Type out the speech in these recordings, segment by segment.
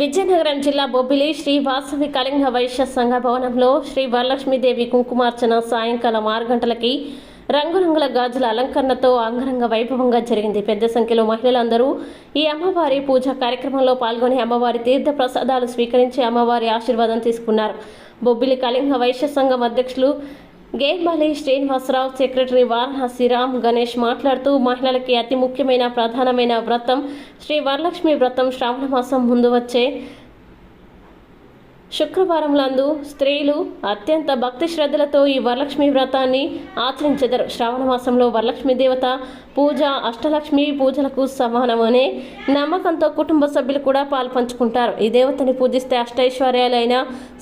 విజయనగరం జిల్లా బొబ్బిలి శ్రీ వాసవి కళింగ వైశ్య సంఘ భవనంలో శ్రీ వరలక్ష్మీదేవి కుంకుమార్చన సాయంకాలం ఆరు గంటలకి రంగురంగుల గాజుల అలంకరణతో అంగరంగ వైభవంగా జరిగింది. పెద్ద సంఖ్యలో మహిళలందరూ ఈ అమ్మవారి పూజా కార్యక్రమంలో పాల్గొని అమ్మవారి తీర్థ ప్రసాదాలు స్వీకరించి అమ్మవారి ఆశీర్వాదం తీసుకున్నారు. బొబ్బిలి కళింగ వైశ్య సంఘం అధ్యక్షులు గేర్మలి శ్రీనివాసరావు సెక్రటరీ వారణాసి రామ్ గణేష్ మాట్లాడుతూ మహిళలకి అతి ముఖ్యమైన ప్రధానమైన వ్రతం శ్రీ వరలక్ష్మి వ్రతం శ్రావణ మాసం ముందు వచ్చే శుక్రవారంలందు స్త్రీలు అత్యంత భక్తి శ్రద్ధలతో ఈ వరలక్ష్మి వ్రతాన్ని ఆచరించెదరు. శ్రావణ మాసంలో వరలక్ష్మి దేవత పూజ అష్టలక్ష్మి పూజలకు సమానమనే నమ్మకంతో కుటుంబ సభ్యులు కూడా పాల్పంచుకుంటారు. ఈ దేవతని పూజిస్తే అష్టైశ్వర్యాలైన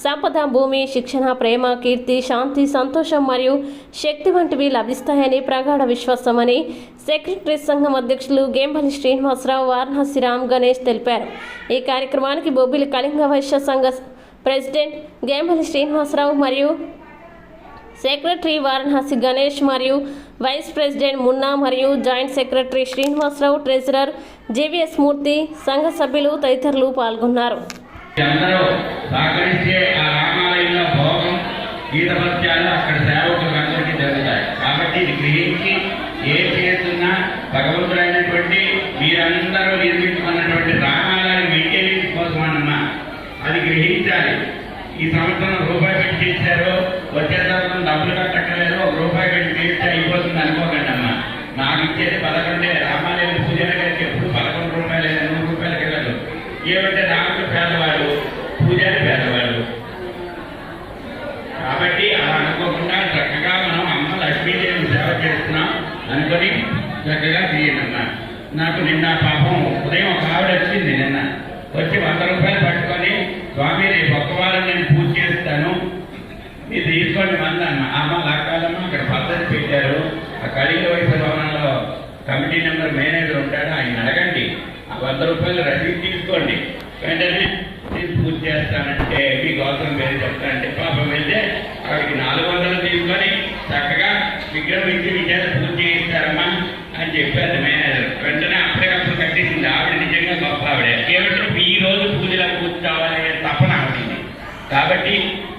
సంపద భూమి శిక్షణ ప్రేమ కీర్తి శాంతి సంతోషం మరియు శక్తి వంటివి లభిస్తాయని ప్రగాఢ విశ్వాసమని సెక్రటరీ సంఘం అధ్యక్షులు గేంబలి శ్రీనివాసరావు వారణాసి రామ్ గణేష్ తెలిపారు. ఈ కార్యక్రమానికి బొబ్బిలి కళింగ వైశ్య సంఘ ప్రెసిడెంట్ గేంబలి శ్రీనివాసరావు మరియు సెక్రటరీ వారణాసి గణేష్ మరియు వైస్ ప్రెసిడెంట్ మున్నా మరియు joint secretary Srinivasarao treasurer JVS Murthy సంఘ సభ్యులు తదితరులు పాల్గొన్నారు. అందరూ ఆ రామాలయంలో భోగం అక్కడ సేవకులు రూపాయి అయిపోతుంది అనుకోకండి అమ్మ. నాకు ఇచ్చేది పదకొండే రామాలయం పూజారి గారికి ఎప్పుడు పదకొండు రూపాయలు నూరు రూపాయలు వెళ్ళదు ఏమంటే రాముడు పేదవాడు పూజారి పేదవాడు. కాబట్టి అలా అనుకోకుండా చక్కగా మనం అమ్మ లక్ష్మీదేవి సేవ చేస్తున్నాం అనుకొని చక్కగా చేయండి నాకు నిన్న పాపం ఉదయం ఒక ఆవిడ వచ్చింది నిన్న వచ్చి వంద రూపాయలు పట్టుకొని స్వామి రేపు ఒక్క వారం నేను పూజ చేస్తాను తీసుకోండి మంది అన్న అమ్మ లాక్కాలమ్మ అక్కడ పద్ధతి పెట్టారు. ఆ కళింగ వయసు భవనంలో కమిటీ నెంబర్ మేనేజర్ ఉంటాడు. ఆయన అడగండి. ఆ వంద రూపాయలు రసీదు తీసుకోండి. వెంటనే నేను పూజ చేస్తానంటే మీకు అవసరం వేరే చెప్తానంటే పాపం వెళ్తే అక్కడికి నాలుగు వందలు తీసుకొని చక్కగా విగ్రహం ఇచ్చి మీ చేత పూజ చేయిస్తారమ్మా అని చెప్పారు మేనేజర్. వెంటనే అప్పటికప్పుడు కట్టేసింది. ఆవిడ నిజంగా గొప్ప ఆవిడ. ఏమంటే ఈ రోజు పూజలో కూర్చోవాలనే తపన ఆవిడ కాబట్టి